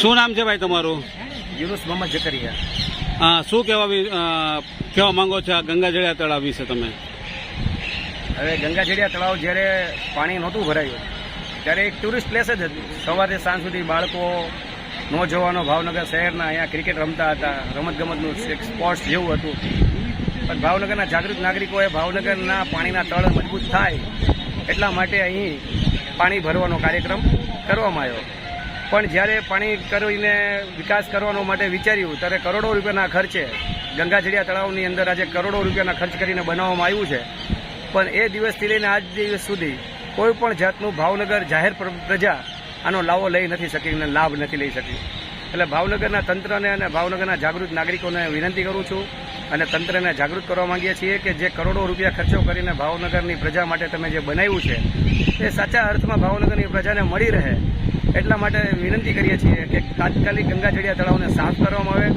શું નામ છે ભાઈ તમારું? યુનુસ મોહમ્મદ જકરિયા શું કહેવા કહેવા માંગો છો આ ગંગાજળિયા તળાવ વિશે તમે? હવે ગંગાજળિયા તળાવ જ્યારે પાણી નહોતું ભરાયું ત્યારે એક ટુરિસ્ટ પ્લેસ જ હતું. સવારે સાંજ સુધી બાળકો નોજવાનો ભાવનગર શહેરના અહીંયા ક્રિકેટ રમતા હતા રમતગમતનું એક સ્પોર્ટ્સ જેવું હતું. પણ ભાવનગરના જાગૃત નાગરિકોએ ભાવનગરના પાણીના તળ મજબૂત થાય એટલા માટે અહીં પાણી ભરવાનો કાર્યક્રમ કરવામાં આવ્યો. પણ જ્યારે પાણી કરીને વિકાસ કરવાનો માટે વિચાર્યું, ત્યારે કરોડો રૂપિયાના ખર્ચે ગંગાજળિયા તળાવની અંદર આજે કરોડો રૂપિયાના ખર્ચ કરીને બનાવવામાં આવ્યું છે. પણ એ દિવસથી લઈને આજ દિવસ સુધી કોઈ પણ જાતનું ભાવનગર જાહેર પ્રજા આનો લાવો લઈ નથી શકી અને લાભ નથી લઈ શકી. એટલે ભાવનગરના તંત્રને અને ભાવનગરના જાગૃત નાગરિકોને વિનંતી કરું છું અને તંત્રને જાગૃત કરવા માંગીએ છીએ કે જે કરોડો રૂપિયા ખર્ચો કરીને ભાવનગરની પ્રજા માટે તમે જે બનાવ્યું છે, એ સાચા અર્થમાં ભાવનગરની પ્રજાને મળી રહે. એટલા માટે વિનંતી કરીએ છીએ કે તાત્કાલિક ગંગાજળિયા તળાવને સાફ કરવામાં આવે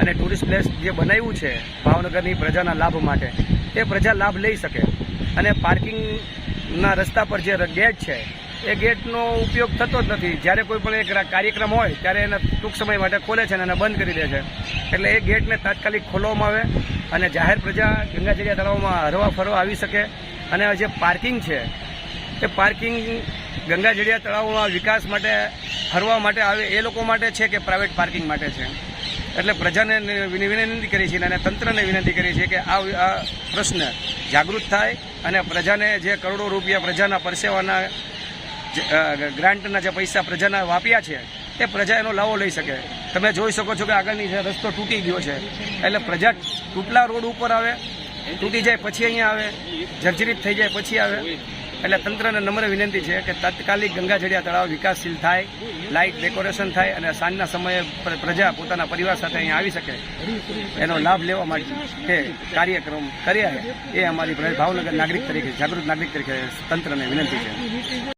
અને ટુરિસ્ટ પ્લેસ જે બનાવ્યું છે ભાવનગરની પ્રજાના લાભ માટે એ પ્રજા લાભ લઈ શકે. અને પાર્કિંગના રસ્તા પર જે ગેટ છે, એ ગેટનો ઉપયોગ થતો જ નથી. જ્યારે કોઈ પણ એક કાર્યક્રમ હોય, ત્યારે એને ટૂંક સમય માટે ખોલે છે અને એને બંધ કરી દે છે. એટલે એ ગેટને તાત્કાલિક ખોલવામાં આવે અને જાહેર પ્રજા ગંગાજળિયા તળાવમાં હરવા ફરવા આવી શકે. અને જે પાર્કિંગ છે, એ પાર્કિંગ ગંગાજળિયા તળાવમાં વિકાસ માટે ફરવા માટે આવે એ લોકો માટે છે કે પ્રાઇવેટ પાર્કિંગ માટે છે? એટલે પ્રજાને વિનંતી કરી છે અને તંત્રને વિનંતી કરી છે કે આ પ્રશ્ન જાગૃત થાય અને પ્રજાને જે કરોડો રૂપિયા પ્રજાના પરસેવાના ગ્રાન્ટના જે પૈસા પ્રજાના વાપ્યા છે એ પ્રજા એનો લાવો લઈ શકે. તમે જોઈ શકો છો કે આગળની જે રસ્તો તૂટી ગયો છે. એટલે પ્રજા તૂટલા રોડ ઉપર આવે, તૂટી જાય પછી અહીંયા આવે, જર્જરિત થઈ જાય પછી આવે. એટલે તંત્રને નમ્ર વિનંતી છે કે તાત્કાલિક ગંગાજળિયા તળાવ વિકાસશીલ થાય લાઇટ ડેકોરેશન થાય અને સાંજના સમયે પ્ર- પ્રજા પોતાના પરિવાર સાથે અહીંયા આવી શકે. એનો લાભ લેવા માટે કાર્યક્રમ કર્યા એ અમારી ભાવનગર નાગરિક તરીકે, જાગૃત નાગરિક તરીકે તંત્રને વિનંતી છે.